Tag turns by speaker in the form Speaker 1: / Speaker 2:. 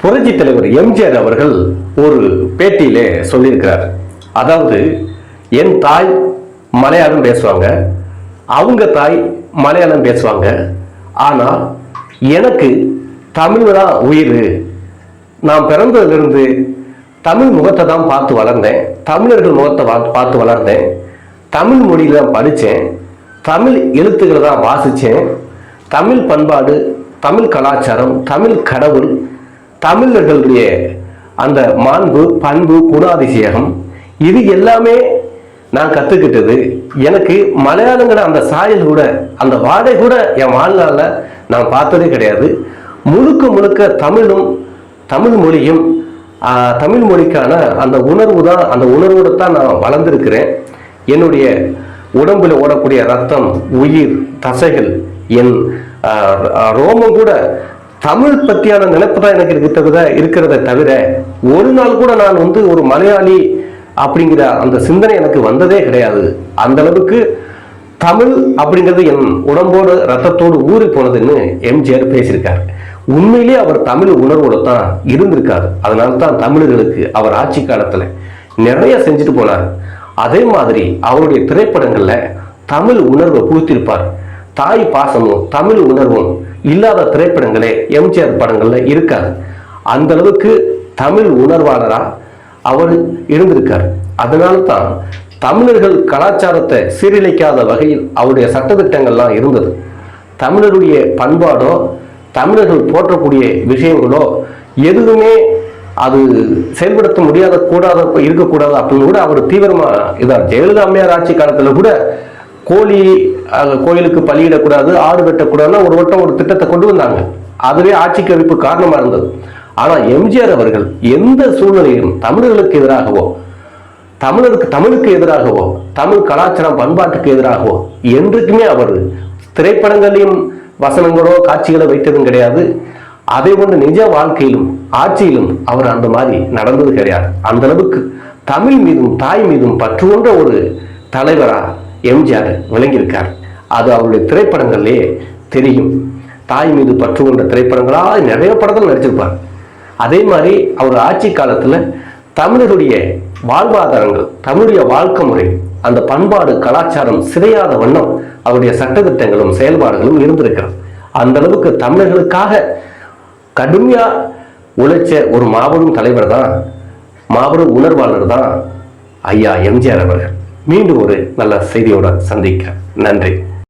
Speaker 1: புரட்சி தலைவர் எம்ஜிஆர் அவர்கள் ஒரு பேட்டியிலே சொல்லியிருக்கிறார். அதாவது என் தாய் மலையாளம் பேசுவாங்க அவங்க தாய் மலையாளம் பேசுவாங்க ஆனால் எனக்கு தமிழ் தான் உயிர். நான் பிறந்ததுலேருந்து தமிழ் முகத்தை தான் பார்த்து வளர்ந்தேன் தமிழர்கள் முகத்தை பார்த்து வளர்ந்தேன் தமிழ் மொழியில் தான் படித்தேன் தமிழ் எழுத்துக்களை தான் வாசித்தேன் தமிழ் பண்பாடு தமிழ் கலாச்சாரம் தமிழ் கடவுள் தமிழர்களுடைய அந்த மாண்பு பண்பு குணாதிசயம் இது எல்லாமே நான் கற்றுக்கிட்டது எனக்கு மலையாளங்கிற அந்த சாயல் கூட அந்த வாடை கூட என் வாழ்நாளில் நான் பார்த்ததே கிடையாது. முழுக்க முழுக்க தமிழும் தமிழ் மொழியும் ஆஹ், தமிழ் மொழிக்கான அந்த உணர்வு தான் அந்த உணர்வோடு தான் நான் வளர்ந்துருக்கிறேன். என்னுடைய உடம்புல ஓடக்கூடிய ரத்தம் உயிர் தசைகள் என் ரோமம் கூட தமிழ் பற்றியான நினைப்பு தான் எனக்கு இருக்கிறத இருக்கிறத தவிர ஒரு நாள் கூட நான் வந்து ஒரு மலையாளி அப்படிங்கிற அந்த சிந்தனை எனக்கு வந்ததே கிடையாது. அந்த அளவுக்கு தமிழ் அப்படிங்கிறது என் உடம்போடு ரத்தத்தோடு ஊறி போனதுன்னு எம்ஜிஆர் பேசியிருக்காரு. உண்மையிலேயே அவர் தமிழ் உணர்வோட தான் இருந்திருக்காரு. அதனால தான் தமிழர்களுக்கு அவர் ஆட்சி காலத்தில் நிறைய செஞ்சுட்டு போனார். அதே மாதிரி அவருடைய திரைப்படங்களில் தமிழ் உணர்வை புகுத்திருப்பார் தாய் பாசமும் தமிழ் உணர்வும் இல்லாத திரைப்படங்களே எம்ஜிஆர் படங்கள்ல இருக்காது. அந்த அளவுக்கு தமிழ் உணர்வாளரா அவர் இருந்திருக்கார். அதனால தான் தமிழர்கள் கலாச்சாரத்தை சீரழிக்காத வகையில் அவருடைய சட்டத்திட்டங்கள்லாம் இருந்தது. தமிழருடைய பண்பாடோ தமிழர்கள் போற்றக்கூடிய விஷயங்களோ எதுவுமே அது செயல்படுத்த முடியாத கூடாத இருக்கக்கூடாது அப்படின்னு கூட அவர் தீவிரமாக இதார். ஜெயலலிதா அம்மையார் ஆட்சி காலத்தில் கூட கோழி கோயிலுக்கு பலியிடக்கூடாது ஆடு வெட்டக்கூடாதுன்னு ஒரு வட்டம் ஒரு திட்டத்தை கொண்டு வந்தாங்க. அதுவே ஆட்சி கவிப்பு காரணமா இருந்தது. ஆனால் எம்ஜிஆர் அவர்கள் எந்த சூழ்நிலையிலும் தமிழர்களுக்கு எதிராகவோ தமிழருக்கு தமிழுக்கு எதிராகவோ தமிழ் கலாச்சாரம் பண்பாட்டுக்கு எதிராகவோ என்றைக்குமே அவர் திரைப்படங்களையும் வசனங்களோ காட்சிகளோ வைத்ததும் கிடையாது. அதே போன்று நிஜ வாழ்க்கையிலும் ஆட்சியிலும் அவர் அந்த மாதிரி நடந்தது கிடையாது. அந்த அளவுக்கு தமிழ் மீதும் தாய் மீதும் பற்று கொண்ட ஒரு தலைவரா எம்ஜிஆர் விளங்கியிருக்கார் அது அவருடைய திரைப்படங்கள்லேயே தெரியும். தாய் மீது பற்று கொண்ட திரைப்படங்களாக நிறைய படத்தில் நடிச்சிருப்பார். அதே மாதிரி அவர் ஆட்சி காலத்தில் தமிழருடைய வாழ்வாதாரங்கள் தமிழுடைய வாழ்க்கை முறை அந்த பண்பாடு கலாச்சாரம் சிதையாத வண்ணம் அவருடைய சட்டத்திட்டங்களும் செயல்பாடுகளும் இருந்திருக்கிறது. அந்த அளவுக்கு தமிழர்களுக்காக கடுமையாக உழைச்ச ஒரு மாபெரும் தலைவர் தான் மாபெரும் உணர்வாளர் தான் ஐயா எம்ஜிஆர் அவர்கள். மீண்டும் ஒரு நல்ல செய்தியோட சந்திக்க நன்றி.